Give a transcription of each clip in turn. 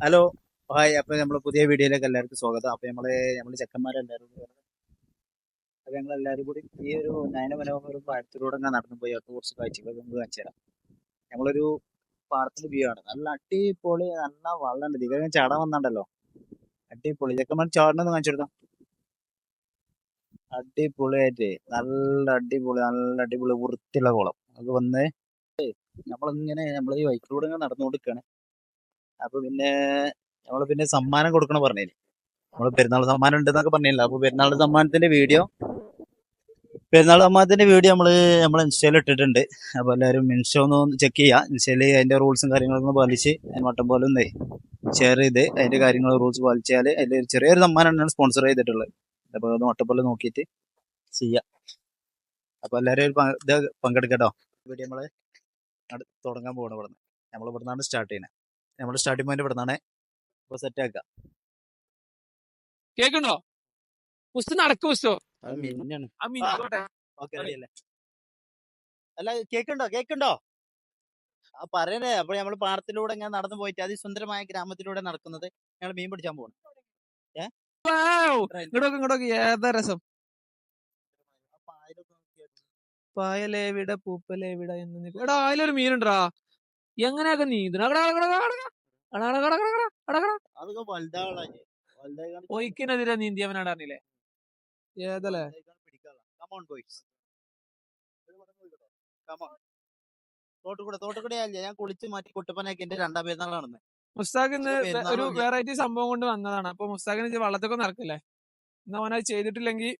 Hello hi അപ്പൊ നമ്മൾ പുതിയ വീഡിയോയിലേക്ക് എല്ലാവർക്കും സ്വാഗതം. അപ്പൊ നമ്മൾ നമ്മൾ ചെക്കന്മാരെല്ലാവരും അപ്പൊ ഞങ്ങൾ എല്ലാവരും കൂടി ഈ ഒരു നയന മനോഹര പാടത്തിലൂടെ നടന്നു പോയി. അവർക്ക് കുറച്ച് കാഴ്ചകൾ നമുക്ക് കാണിച്ചു തരാം. ഞങ്ങളൊരു പാടത്തിൽ വ്യൂ ആണ്. നല്ല അടിപൊളി നല്ല വെള്ളം ഇതിങ്ങനെ ചാടാൻ വന്നുണ്ടല്ലോ അടിപൊളി. ചെക്കന്മാർ ചാടണമെന്ന് കാണിച്ചു കൊടുക്കാം. അടിപൊളിയായിട്ട്. നല്ല അടിപൊളി നല്ല അടിപൊളി വൃത്തിയുള്ള കുളം. അത് വന്ന് നമ്മളിങ്ങനെ നമ്മൾ ഈ വൈക്കിലൂടെ ഇങ്ങനെ നടന്നുകൊണ്ടിരിക്കുകയാണ് അപ്പൊ പിന്നെ നമ്മൾ പിന്നെ സമ്മാനം കൊടുക്കണം പറഞ്ഞില്ലേ നമ്മൾ പെരുന്നാൾ സമ്മാനം ഉണ്ടെന്നൊക്കെ പറഞ്ഞില്ല? അപ്പൊ പെരുന്നാൾ സമ്മാനത്തിന്റെ വീഡിയോ പെരുന്നാൾ സമ്മാനത്തിന്റെ വീഡിയോ നമ്മൾ നമ്മൾ ഇൻസ്റ്റയിൽ ഇട്ടിട്ടുണ്ട്. അപ്പൊ എല്ലാവരും ഇൻസ്റ്റോ ഒന്ന് ചെക്ക് ചെയ്യുക ഇൻസ്റ്റയിൽ അതിന്റെ റൂൾസും കാര്യങ്ങളൊക്കെ പാലിച്ച് വട്ടം പോലെ ഒന്ന് ഷെയർ ചെയ്ത് അതിന്റെ കാര്യങ്ങൾ റൂൾസ് പാലിച്ചാൽ അതിൽ ചെറിയൊരു സമ്മാനമാണ് സ്പോൺസർ ചെയ്തിട്ടുള്ളത്. അപ്പൊ അത് പോലെ നോക്കിയിട്ട് ചെയ്യാം. അപ്പൊ എല്ലാവരും ഇത് പങ്കെടുക്കട്ടോ. വീഡിയോ നമ്മൾ തുടങ്ങാൻ പോകണം ഇവിടുന്ന്. നമ്മൾ ഇവിടുന്നാണ് സ്റ്റാർട്ട് ചെയ്യുന്നത്. നമ്മൾ സ്റ്റാർട്ടിംഗ് പോയിന്റ് ഇവിടെ അപ്പൊ സെറ്റ് ആക്കാം. കേക്കുണ്ടോ പുസ്തകം നടക്ക് അല്ല? കേക്കുണ്ടോ കേക്കുണ്ടോ ആ പറയണേ. അപ്പൊ നമ്മൾ പാടത്തിലൂടെ ഇങ്ങനെ നടന്നു പോയിട്ട് അതിസുന്ദരമായ ഗ്രാമത്തിലൂടെ നടക്കുന്നത് ഞങ്ങൾ മീൻ പിടിച്ചാൻ പോകണം ഇങ്ങോട്ടൊക്കെ ഇങ്ങോട്ടൊക്കെ. ഏതാ രസം? പായലേവിടെ പൂപ്പലേവിടെ എന്ന് എടാ അതിലൊരു മീനുണ്ടാ എങ്ങനെയൊക്കെ നീന്തണം ഒയ്ക്കിനെതിരെ നീന്തിയവനാണ് അറിഞ്ഞില്ലേ ഏതല്ലേ തോട്ടുകൂടെ തോട്ടുകൂടെ അല്ലേ ഞാൻ കുളിച്ച് മാറ്റി കുട്ടപ്പനാക്കി എന്റെ രണ്ടാം പെരുന്നാളാണെന്ന് മുസ്താഖ് ഇന്ന് ഒരു വെറൈറ്റി സംഭവം കൊണ്ട് വന്നതാണ് അപ്പൊ മുസ്താഖിന് വള്ളത്തൊക്കെ നടക്കില്ലേ എന്നാ ഓനത് ചെയ്തിട്ടില്ലെങ്കിൽ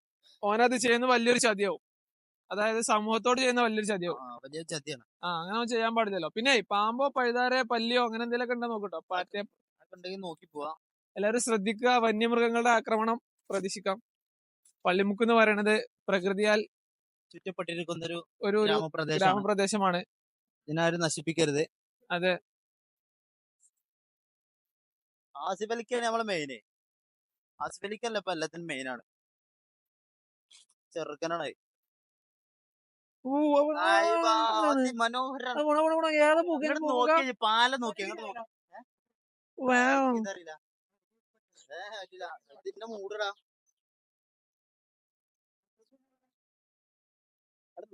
ഓനത് ചെയ്യുന്ന വലിയൊരു ചതിയാവും അതായത് സമൂഹത്തോട് ചെയ്യുന്ന വലിയൊരു ചതിയോ? ആ, വലിയ ചതിയാണ്. ആ അങ്ങനെ ചെയ്യാൻ പാടില്ലല്ലോ. പിന്നെ പാമ്പോ പഴുതാരെ പല്ലിയോ അങ്ങനെ എന്തെങ്കിലുമൊക്കെ ഉണ്ടോ നോക്കട്ടോ? പാറ്റ ഉണ്ടെങ്കിൽ നോക്കി പോവാ. എല്ലാരും ശ്രദ്ധിക്കുക. വന്യമൃഗങ്ങളുടെ ആക്രമണം പ്രതീക്ഷിക്കാം. പള്ളിമുക്ക് എന്ന് പറയുന്നത് പ്രകൃതിയാൽ ചുറ്റപ്പെട്ടിരിക്കുന്ന ഒരു ഒരു ഗ്രാമപ്രദേശമാണ്. ഇതിനാരും നശിപ്പിക്കരുത്. അതെ. ആസിഫ് അലിക്കാണ് നമ്മളെ മെയിന് ആസിഫ് അലിക്കല്ല ഇപ്പൊ എല്ലാത്തിനും മെയിനാണ് ചെറുക്കനാണ്. നോക്കി പാലം നോക്കി അങ്ങോട്ട് നോക്കി. ഇതറിയില്ല. ഇതിന്റെ മൂടടാ.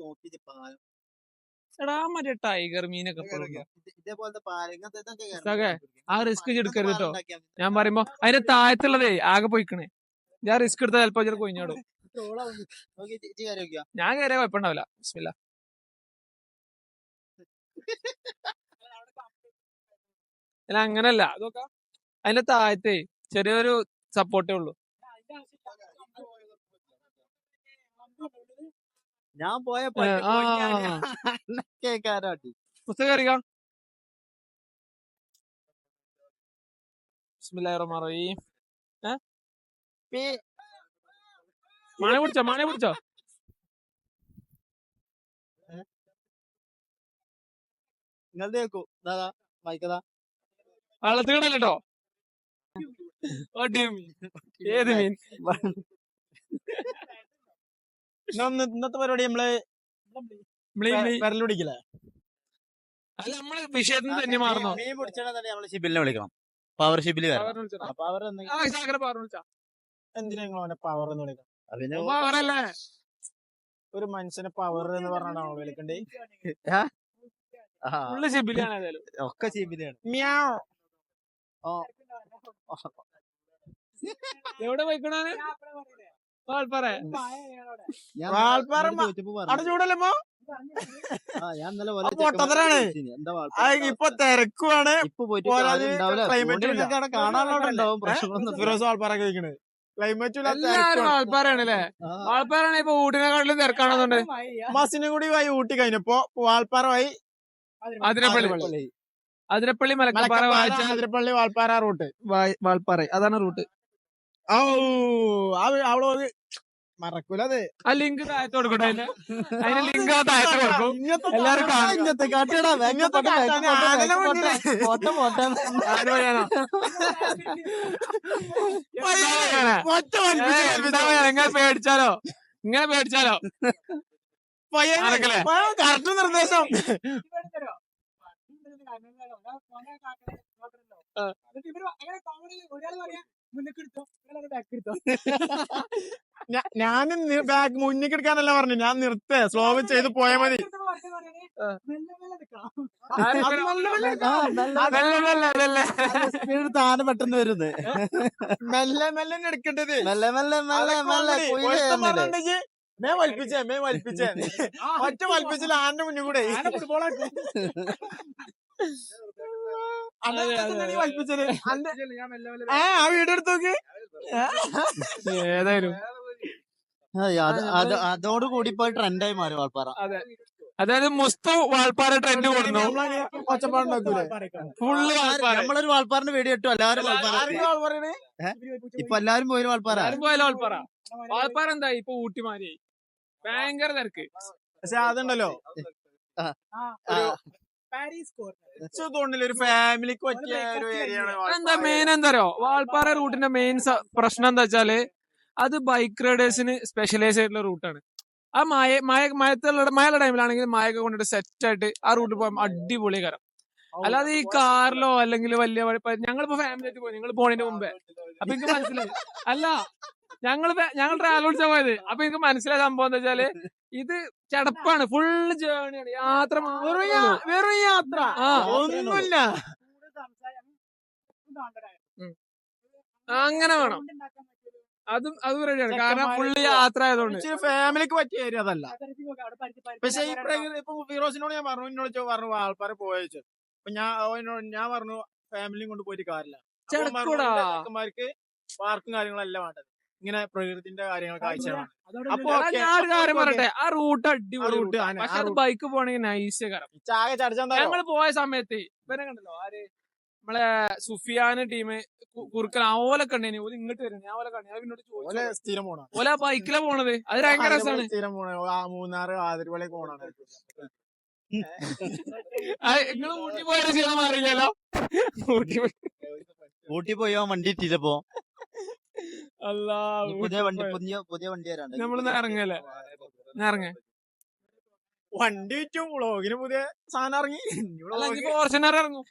നോക്കി പാലം. എടാ മറ്റേ ടൈഗർ മീനൊക്കെ ഇതേപോലത്തെ ആ റിസ്ക് എടുക്കരുത് കേട്ടോ. ഞാൻ പറയുമ്പോ അതിന്റെ താഴത്തുള്ളതേ ആകെ പോയിക്കണേ. ഞാൻ റിസ്ക് എടുത്താൽ ചിലപ്പോ ചിലപ്പോ കൊഞ്ഞോടും ഞാൻ കയറിയ കുഴപ്പമുണ്ടാവില്ല ബിസ്മില്ലാ. അല്ല അങ്ങനല്ല അതൊക്കെ അതിന്റെ താഴത്തെ ചെറിയൊരു സപ്പോർട്ടേ ഉള്ളൂ ഞാൻ പോയ. കേക്കാരാട്ടി പുസ്തകം കയറിക്കാം ബിസ്മില്ലാഹിർറഹ്മാനിർറഹീം. ഏ? മഴ പിടിച്ചോ മണ പിടിച്ചോ. നിങ്ങൾ കേക്കൂ. ദാദാ മൈക്കതാ വള്ളത്തിൽ കിടല്ലോ ഏത് മീൻ? ഇന്നത്തെ പരിപാടി നമ്മൾ വിരലുപിടിക്കില്ല അല്ല നമ്മൾ വിഷയത്തിന് തന്നെ മാറുന്നു? മീൻ പിടിച്ചാൽ നമ്മൾ ഷിബിലിനെ വിളിക്കണം. Power Shibil power? എന്തിനാ പവർ എന്ന് വിളിക്കുന്നത് പവറല്ലേ? ഒരു മനുഷ്യനെ പവർ എന്ന് പറഞ്ഞാണോ വിളിക്കണ്ടേ? ഒക്കെ ചെബിലാണ് മ്യാവ്. എവിടെ പോയിക്കണാണ് വാൾപ്പാറ വാൾപ്പാറ അവിടെ പൊട്ടത്തരാണ്. ഇപ്പൊ തിരക്കുവാണ്. ഉണ്ടാവും. പ്രശ്നങ്ങളൊന്നും ഫിറോസ് വാൾപ്പാറ കഴിക്കണത് ക്ലൈമറ്റ് എല്ലാരും വാൾപ്പാറയാണ് അല്ലേ വാൾപ്പാറാണ് ഇപ്പൊ ഊട്ടിനെക്കാട്ടിലും തിരക്കാണെന്നുണ്ട് ബസ്സിനും കൂടി വഴി ഊട്ടി കഴിഞ്ഞപ്പോ വാൾപ്പാറ വഴി അതിരപ്പള്ളി. അതിരപ്പള്ളി. മലക്കപ്പാറ മലക്കപ്പാറ വായിച്ച അതിരപ്പള്ളി വാൾപ്പാറ റൂട്ട്. വാൾപ്പാറ അതാണ് റൂട്ട്. ഓ അവൾ ഒരു മറക്കൂല അത്. ആ ലിങ്ക് താഴത്ത് കൊടുക്കട്ടെ അതിന്റെ അതിന്റെ ലിങ്ക് താഴത്ത് കൊടുക്കും. കാണും. ഇങ്ങനത്തെ കാട്ടിയടാ, ഇങ്ങനത്തെ പോട്ടെ, പോട്ടെ. ആര് വഴിയാണോ? ഒറ്റ വലിപ്പിച്ച് കേൾപ്പിച്ചു. ഇങ്ങനെ പേടിച്ചാലോ? ഇങ്ങനെ പേടിച്ചാലോ? ഇവർ നടക്കല്ലേ? കോമഡി ഒരാൾ നിർദ്ദേശം. ഞാൻ ബാഗ് മുന്നിൽ എടുക്കാനല്ല പറഞ്ഞു. ഞാൻ നിർത്തേ. സ്ലോ ചെയ്ത് പോയാ മതി. സ്പീഡ് താനെ പെട്ടെന്ന് വരുന്നത് മെല്ലെ മെല്ലെ എടുക്കേണ്ടത്. മെല്ലെ മെല്ലെ മെല്ലെ മെല്ലെ? മേ വലിപ്പിച്ചേ മേ വലിപ്പിച്ചേ. ഒറ്റ വലിപ്പിച്ചില്ല ആന്റെ മുന്നിൽ കൂടെ. ഫുട്ബോൾ ആ ആ വീഡിയോ എടുത്ത് നോക്ക്. ഏതായാലും. ആ, അത് അത് അതോട് കൂടി പോയി ട്രെൻഡായി മാറി വാൾപ്പാറ. അതായത് മുസ്തു വാൾപ്പാറ ട്രെൻഡ് കൊടുന്നു. ഫുള്ള് നമ്മളൊരു വാൾപ്പാറിന്റെ വീഡിയോ ഇട്ടു എല്ലാവരും ഇപ്പൊ എല്ലാരും പോയി വാൾപ്പാറ. പോയാലും വാൾപ്പാറ. വാൾപ്പാറ എന്തായി? ഇപ്പൊ ഊട്ടി മാറി ഭയങ്കര തിരക്ക്. പക്ഷെ അതുണ്ടല്ലോ. തോന്നുന്നില്ല ഒരു ഫാമിലിക്ക് പറ്റിയ ഒരു ഏരിയ എന്താ മെയിൻ എന്താ വാൾപ്പാറ റൂട്ടിന്റെ മെയിൻ പ്രശ്നം എന്താ വെച്ചാൽ അത് ബൈക്ക് റൈഡേഴ്സിന് സ്പെഷ്യലൈസ് ആയിട്ടുള്ള റൂട്ടാണ് ആ മായ മായ മഴത്തുള്ള മഴയുള്ള ടൈമിലാണെങ്കിൽ മായൊക്കെ കൊണ്ടിട്ട് സെറ്റ് ആയിട്ട് ആ റൂട്ടിൽ പോകാൻ അടിപൊളി കരം അല്ലാതെ ഈ കാറിലോ അല്ലെങ്കിൽ വലിയ ഞങ്ങളിപ്പോ ഫാമിലി ആയിട്ട് പോയി. നിങ്ങൾ പോണതിന് മുമ്പേ. അപ്പൊ എനിക്ക് മനസ്സിലായി. അല്ല ഞങ്ങൾ ഞങ്ങൾ ട്രാവൽ വിളിച്ചാൽ പോയത്. അപ്പൊ എനിക്ക് മനസ്സിലായ സംഭവം എന്താ വെച്ചാൽ ഇത് ചടപ്പാണ് ഫുൾ ജേണിയാണ് യാത്ര വെറും യാത്ര? ഒന്നുമില്ല. അങ്ങനെ വേണം. അതും അതും റെഡിയാണ് കാരണം ഫുള്ള് യാത്ര ആയതുകൊണ്ട്. ഫാമിലിക്ക് പറ്റിയ ഏരിയ അതല്ല. പക്ഷെ ഈ പ്രകൃതി ഇപ്പൊ ഫിറോസിനോട് ഞാൻ പറഞ്ഞു എന്നോട് പറഞ്ഞു ആൾക്കാരെ പോയച്ചു. അപ്പൊ ഞാൻ ഞാൻ പറഞ്ഞു ഫാമിലിയും കൊണ്ട് പോയിട്ട് കാര്യമില്ല. ചെറുക്കന്മാർക്ക് പാർക്കും കാര്യങ്ങളും എല്ലാം "എന്റെ ചെക്കന്മാർക്ക് പാർക്കും കാര്യങ്ങളെല്ലാം വേണ്ടത്. ഇങ്ങനെ പ്രകൃതിന്റെ കാര്യങ്ങൾ കാഴ്ചയാണ് അപ്പൊ ഓക്കേ, ഞാൻ ഒരു കാര്യം. പറയട്ടെ? ആ റൂട്ട് അടിപൊളി റൂട്ട്. പക്ഷെ അത് ബൈക്ക് പോണെങ്കിൽ നൈസ് കാരണം ചായ ചടച്ചാൻ ഞങ്ങൾ പോയ സമയത്ത് ഇവരെ കണ്ടല്ലോ ആര് നമ്മളെ സുഫിയാന് ടീം കുറുക്കൻ ഓലൊക്കെ ഉണ്ടേനി. ഓൽ ഇങ്ങോട്ട് വരുന്നത് ഞാൻ ഓലെ കണ്ടു. ഓലെ ചോദിച്ചു. സ്ഥിരം പോണ ഓല ബൈക്കിലാ പോണത്? അത് ഭയങ്കര രസമാണ് സ്ഥിരം പോണ ആ മൂന്നാറ് ആതിരപ്പള്ളിക്ക് പോണാണ് നിങ്ങൾ ഊട്ടി പോയത് ചെയ്യാൻ മാറിയില്ലല്ലോ ഊട്ടി പോയി. ഊട്ടി പോയോ വണ്ടി ഇട്ടില്ലപ്പോ അല്ലാ പുതിയ വണ്ടി പുതിയ പുതിയ വണ്ടി വരാണ്ട് നമ്മൾ ഇറങ്ങല്ലേ ഇറങ്ങ. വണ്ടി വിറ്റു വ്ളോഗിന് പുതിയ സാധനം ഇറങ്ങി. ഫോർച്യൂണർ ഇറങ്ങും.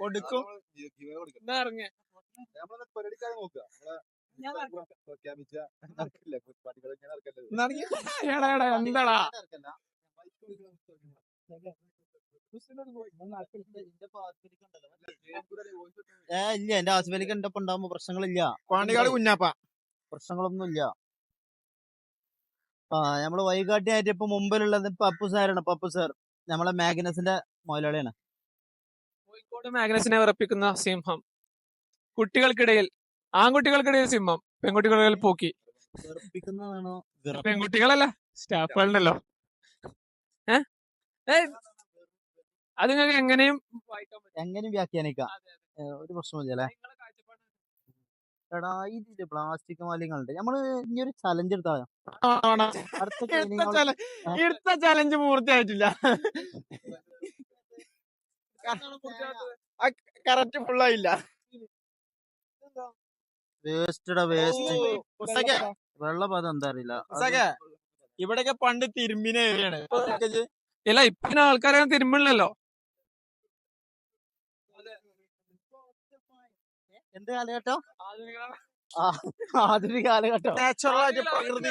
കൊടുക്കും. എന്നാ ഇറങ്ങ. എന്നാണെങ്കിൽ എടാ എടാ എന്താടാ? ഏ ഇല്ല. എന്റെ ഹസ്ബൻഡിക്ക് എന്റെ ഒപ്പം ഉണ്ടാകുമ്പോ പ്രശ്നങ്ങളില്ല. പാണ്ടിക്കാട് കുഞ്ഞാപ്പ. പ്രശ്നങ്ങളൊന്നും ഇല്ല ആ നമ്മൾ വൈകാട്ടിയായിട്ട് ഇപ്പൊ മുമ്പിലുള്ളത് പപ്പു സാറാണ്. പപ്പു സാർ നമ്മളെ മാഗ്നസിന്റെ മുതലാളിയാണ്. കോഴിക്കോട് മാഗ്നസിനെ വിറപ്പിക്കുന്ന സിംഹം. കുട്ടികൾക്കിടയിൽ ആൺകുട്ടികൾക്കിടയിൽ സിംഹം പെൺകുട്ടികളിൽ പോക്കി. പെൺകുട്ടികളല്ല സ്റ്റാഫുകളുണ്ടല്ലോ. ഏ? അത് നിങ്ങൾക്ക് എങ്ങനെയും വായിക്കാൻ പറ്റും. എങ്ങനെ വ്യാഖ്യാനിക്കാം. ഒരു പ്രശ്നമില്ല അല്ലേ? എടാ ഇതിൽ പ്ലാസ്റ്റിക് മാലിന്യങ്ങളുണ്ട്. നമ്മൾ ഇനി ഒരു ചലഞ്ച് എടുത്താലോ. അടുത്ത ചലഞ്ച് പൂർത്തിയായിട്ടില്ല. കറക്റ്റ് ഫുള്ളായില്ല. വേസ്റ്റ്ടാ വേസ്റ്റ്. വെള്ളം അത് എന്താ അറിയില്ല. ഇവിടെയൊക്കെ പണ്ട് തിരുമ്പിനെ ഏരിയാണ് ഇല്ല ഇപ്പൊ ആൾക്കാരെ തിരുമ്പില്ലല്ലോ. എന്ത് കാലഘട്ടം? ആ, ആധുനിക കാലഘട്ടം. നാച്ചുറൽ ആയിട്ട് പ്രകൃതി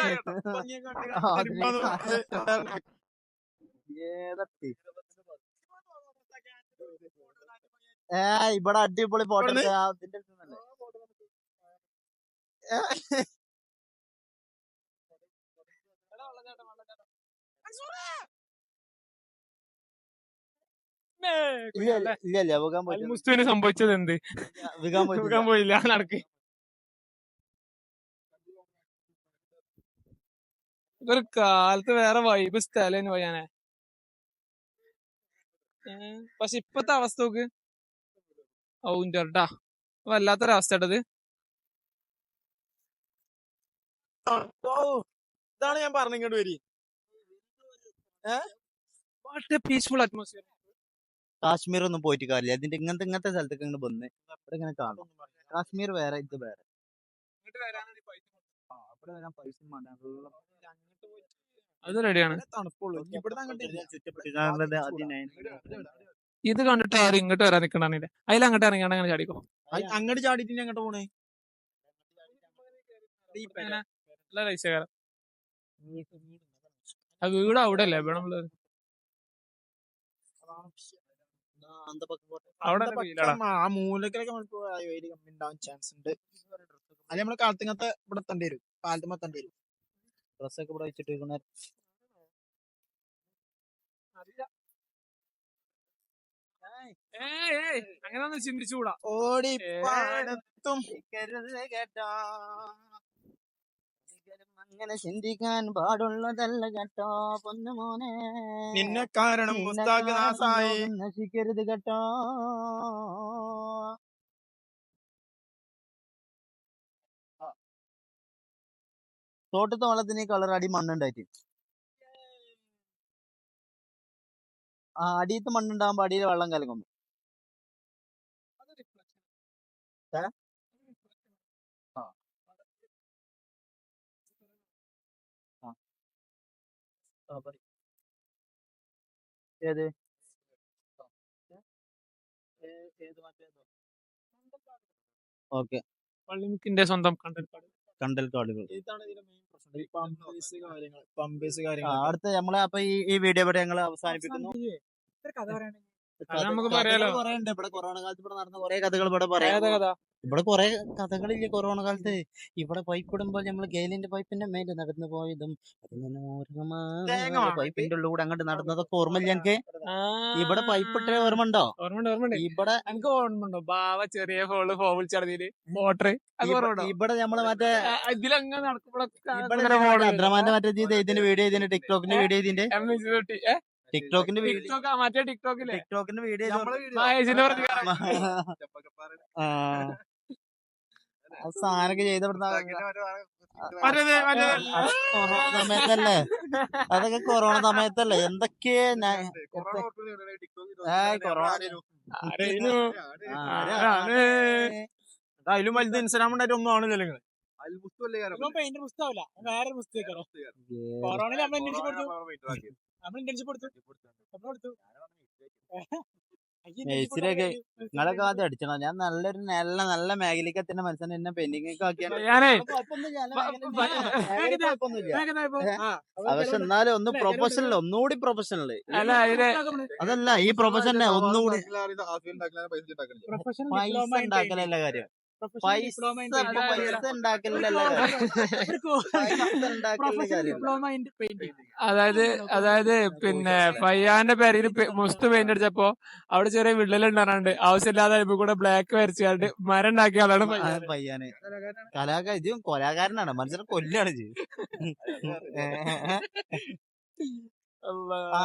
ഏ ഇവിടെ അടിപൊളി ഫോട്ടോ? അതിന്റെ ഇല്ല, വികാൻ മുസ്തുവിന് സംഭവിച്ചത് എന്ത് വികാൻ പോയി പോയില്ല നടക്ക്. ഒരു കാലത്ത് വേറെ വൈബ് സ്ഥലം പോയാനെ പക്ഷെ ഇപ്പത്തെ അവസ്ഥ നോക്ക്. ഔന്റർട്ടാ വല്ലാത്തൊരവസ്ഥ ഇട്ടത് ഇതാണ് ഞാൻ പറഞ്ഞിങ്ങോട്ട് വരി. What a peaceful atmosphere Kashmir ഒന്നും പോയിട്ട് കാര്യമില്ല അതിന്റെ ഇങ്ങനത്തെ ഇങ്ങനത്തെ സ്ഥലത്തേക്ക് ഇങ്ങനെ വന്ന് അവിടെ ഇങ്ങനെ കാണും കാശ്മീർ വേറെ ഇത് വേറെ. ആ, അവിടെ വരാൻ പൈസ അത് റെഡിയാണ്. ഇത് കണ്ടിട്ട് ആരും ഇങ്ങോട്ട് വരാൻ നിക്കണില്ല അതിൽ അങ്ങോട്ട് ഇറങ്ങിയാണ് അങ്ങനെ ചാടിക്കോ. അങ്ങോട്ട് ചാടിയിട്ട് ഇനി അങ്ങോട്ട് പോണേ. വീട് അവിടെ അല്ലേ ഇവിടെ നമ്മൾ അവിടെ ആ മൂലക്കിലൊക്കെ ഉണ്ടാവാൻ ചാൻസ് ഉണ്ട്. അത് നമ്മൾ കാലത്തിങ്ങത്തെ ഇവിടെ എത്തേണ്ടി വരും. കാലത്തുമ്പോ എത്തേണ്ടി വരും. ഡ്രസ്സൊക്കെ ഇവിടെ വെച്ചിട്ട് ഇരിക്കുന്ന ഏയ് ഏയ് അങ്ങനെ ഒന്ന് ചിന്തിച്ചുകൂടാ. ഓടി കേട്ടോ. അങ്ങനെ ചിന്തിക്കാൻ പാടുള്ളതല്ല കേട്ടോ പൊന്നുമോനെ. നിന്നെ കാരണം നശിക്കരുത് കേട്ടോ. തോട്ടത്തെ വള്ളത്തിന് കളറടി അടി മണ്ണുണ്ടായിട്ട്. ആ അടിയത്ത് മണ്ണുണ്ടാകുമ്പോ അടിയിൽ വെള്ളം കലങ്ങും. ആ, പറയ്. ഏത് ഓക്കെ. പള്ളിമുക്കിന്റെ സ്വന്തം കണ്ടൽക്കാട് കണ്ടൽക്കാടുകൾ അടുത്ത നമ്മളെ അപ്പൊ ഈ വീഡിയോ ഇവിടെ ഞങ്ങൾ അവസാനിപ്പിക്കുന്നു. നമുക്ക് പറയാലോ. ഇവിടെ കൊറോണ കാലത്ത് ഇവിടെ നടന്ന കുറെ കഥകൾ ഇവിടെ പറയാം. ഇവിടെ കുറെ കഥകളില്ലേ കൊറോണ കാലത്ത്? ഇവിടെ പൈപ്പ് ഇടുമ്പോൾ നമ്മൾ ഗെയിലിന്റെ പൈപ്പിന്റെ മേലെ നടന്നു പോയതും പൈപ്പിന്റെ ഉള്ളിൽ കൂടെ അങ്ങോട്ട് നടന്നതൊക്കെ ഓർമ്മയില്ല എനിക്ക് ഇവിടെ പൈപ്പ് ഇട്ടേ ഓർമ്മ ഉണ്ടോ ഇവിടെ എനിക്ക് ഓർമ്മയുണ്ടോ? ബാവ ചെറിയ മോട്ടർ ഇവിടെ നമ്മൾ മറ്റേ നടക്കുമ്പോഴൊക്കെ അദ്രമാന്റെ മറ്റേ ഇത് ഇതിന്റെ വീഡിയോ ഇതിന്റെ ടിക്ടോക്കിന്റെ വീഡിയോ ഇതിന്റെ? ടിക്ടോക്കിന്റെ വീഡിയോ ടിക്ടോക്ക് മറ്റേ ടിക്ടോക്കിലെ ടിക്ടോക്കിന്റെ വീഡിയോ മഹേഷിന്റെ പ്രതികാരം സാധനൊക്കെ ചെയ്ത മറ്റേത് മറ്റേത്. സമയത്തല്ലേ? അതൊക്കെ കൊറോണ സമയത്തല്ലേ? എന്തൊക്കെ ഞാൻ കൊറോണ ആരേനു? ആരാണ്? അതിലും വലുത് ഇൻസ്റ്റാഗ്രാം ഉണ്ടായിട്ട് ഒന്നും ആണല്ലോ നിങ്ങൾ. പെയിന്റ് പുസ്തകമല്ല വേറെ പുസ്തകം കൊറോണയിൽ നമ്മൾ നമ്മൾ ഇന്റേൺഷിപ്പ് നിങ്ങളൊക്കെ ആദ്യം അടിച്ചണോ ഞാൻ നല്ലൊരു നല്ല നല്ല മേഖലയ്ക്ക് എത്തുന്ന മനസ്സിന് എന്നെ പെൻഡിങ് ഒക്കെ ആക്കിയാണ് ഞാനേ പക്ഷെ എന്നാലും ഒന്ന് പ്രൊഫഷണൽ ഒന്നുകൂടി പ്രൊഫഷണൽ അതല്ല ഈ പ്രൊഫഷനെ ഒന്നുകൂടി പ്രൊഫഷണൽ പൈസ ഉണ്ടാക്കലല്ല കാര്യം പൈസ അതായത് അതായത് പിന്നെ പയ്യാന്റെ പേരിൽ മുസ്തു പെയിന്റ് അടിച്ചപ്പോ അവിടെ ചെറിയ വിള്ളലുണ്ടാറാണ്ട് ആവശ്യമില്ലാതെ ഇപ്പൊ കൂടെ ബ്ലാക്ക് വരച്ചാണ്ട് മരം ഉണ്ടാക്കിയ ആളാണ്. പയ്യാന് കലാകാരൻ. ഇതും കൊലാകാരനാണ്. മനുഷ്യനെ കൊല്ലാണ്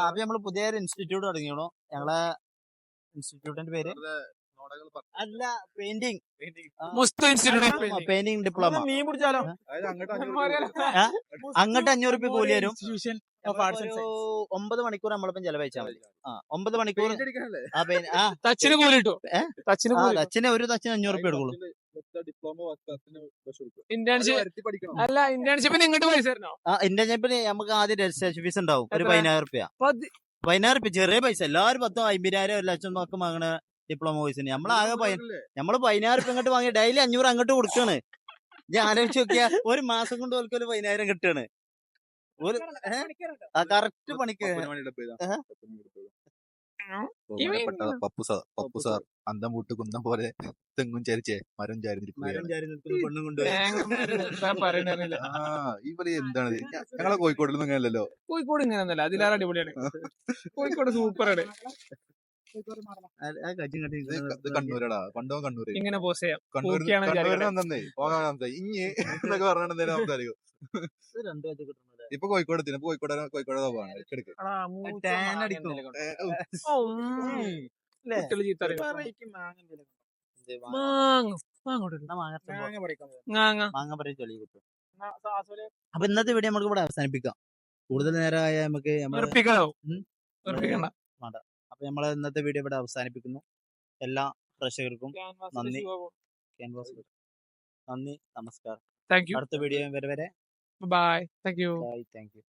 അപ്പൊ നമ്മൾ പുതിയൊരു ഇൻസ്റ്റിറ്റ്യൂട്ട് തുടങ്ങിയോ ഞങ്ങളെ ഇൻസ്റ്റിറ്റ്യൂട്ടിന്റെ പേര്? അല്ല painting Musth institute painting diploma മീൻ പിടിച്ചാലോ? അങ്ങോട്ട് അഞ്ഞൂറ് രൂപ കൂലി വരും. ഒമ്പത് മണിക്കൂർ നമ്മളിപ്പം ചെലവഴിച്ചാൽ മതി. ആ ഒമ്പത് മണിക്കൂർ ആ പെയിന്റ് ആ. തച്ചിന് കൂലി കിട്ടും? തച്ചിന് ഒരു തച്ചിന് അഞ്ഞൂറ് രൂപ എടുക്കുള്ളൂ. ഇന്റേൺഷിപ്പ് അല്ല ഇന്റേൺഷിപ്പിന് ഇങ്ങോട്ട് പൈസ തരണോ? ആ ഇന്റർനെറ്റിന് നമുക്ക് ആദ്യം രജിസ്ട്രേഷൻ ഫീസ് ഉണ്ടാവും. ഒരു? പതിനായിരം റുപ്യ. പതി- പതിനായിരം റുപ്യ ചെറിയ പൈസ. എല്ലാവരും പത്തും അമ്പതിനായിരം ഒരു ലക്ഷം നോക്കുമ്പോ വാങ്ങണ ഡിപ്ലോമ കോഴ്സിന്. നമ്മളാകെ നമ്മൾ പതിനായിരം റുപ്യ ഇങ്ങോട്ട് വാങ്ങി ഡെയിലി അഞ്ഞൂറ് അങ്ങോട്ട് കൊടുക്കാണ്. ഞാൻ ആലോചിച്ച് നോക്കിയാ ഒരു മാസം കൊണ്ട് ഓൽക്ക് ഒരു പതിനായിരം കിട്ടാണ്. ഒരു ആ കറക്റ്റ് പണിക്ക് പപ്പു സാർ പപ്പു സാർ അന്തം പൂട്ട് കുന്തം പോലെ തെങ്ങും ചരിച്ചേ മരം ചാരി ഇവർ എന്താണ്? ഞങ്ങളെ കോഴിക്കോട്ടിലൊന്നും അങ്ങനെയല്ലോ കോഴിക്കോട് ഇങ്ങനെ അതിലേറെ അടിപൊളിയാണ്. കോഴിക്കോട് സൂപ്പറാണ്. കണ്ണൂരടാ. പണ്ടോ കണ്ണൂര്. ഇങ്ങനെ പോസ് ചെയ്യാം. കണ്ണൂരിന് പോകാൻ സംസാരിക്കും ഇഞ്ഞ് എന്നൊക്കെ സംസാരിക്കും. ഇപ്പൊ കോഴിക്കോട് എത്തി ഇപ്പൊ കോഴിക്കോട് കോഴിക്കോട് പോവാണ്. അപ്പൊ ഇന്നത്തെ വീഡിയോ നമുക്ക് ഇവിടെ അവസാനിപ്പിക്കാം. കൂടുതൽ നേരമായ നമുക്ക് ഉം. വെറുപ്പിക്കണ്ട. അപ്പൊ നമ്മൾ ഇന്നത്തെ വീഡിയോ ഇവിടെ അവസാനിപ്പിക്കുന്നു. എല്ലാ പ്രേക്ഷകർക്കും നന്ദി. ക്യാൻവാസ് നന്ദി. നമസ്കാരം. അടുത്ത വീഡിയോ വരെ വരെ bye. Thank you. Bye. Thank you.